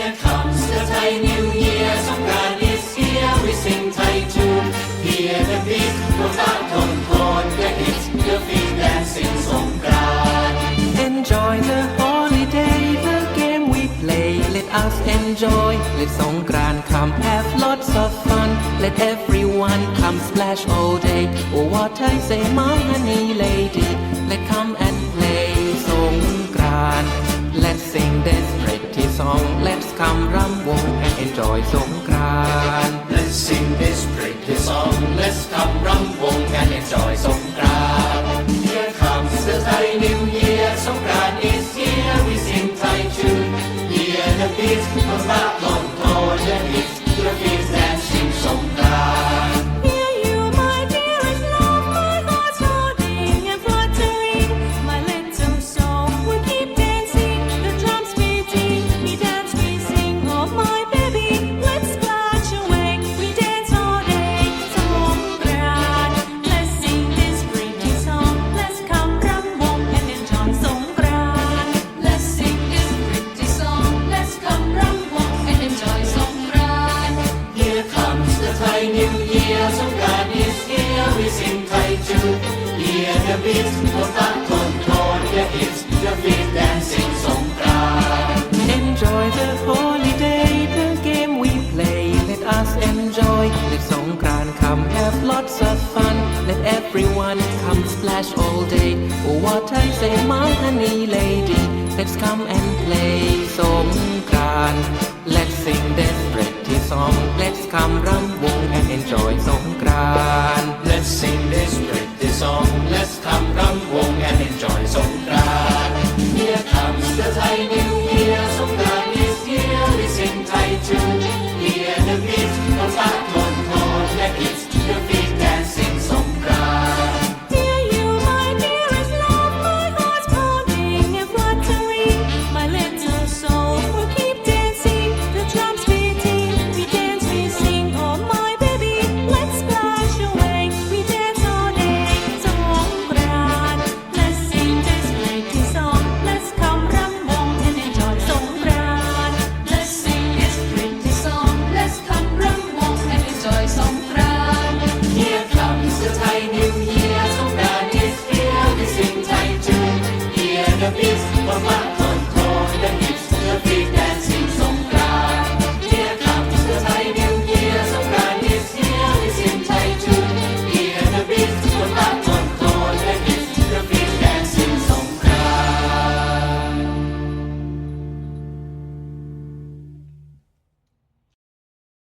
the Thai New Year. Songkran is here, we sing Thai tune. Hear the beat, no start tone tone. The hits, the feet dancing Songkran. Enjoy the holiday, the game we play. Let us enjoy. Let Songkran come, have lots of fun. Let everyone come splash all day. Oh, what I say, my honey lady. Let come and play Songkran. Let's sing this and enjoy Songkran. Let's sing this pretty song. Let's come rum wong and enjoy Songkran. Thai New Year. Songkran is here. We sing Thai tune. Hear the beats, no start tone tone. The hits, the feet dancing Songkran. Enjoy the holiday, the game we play. Let us enjoy. Let Songkran come, have lots of fun. Let everyone come splash all day. Oh, what I say, my honey lady. Let's come and play Songkran. Let's sing สองเล็บคำรำวง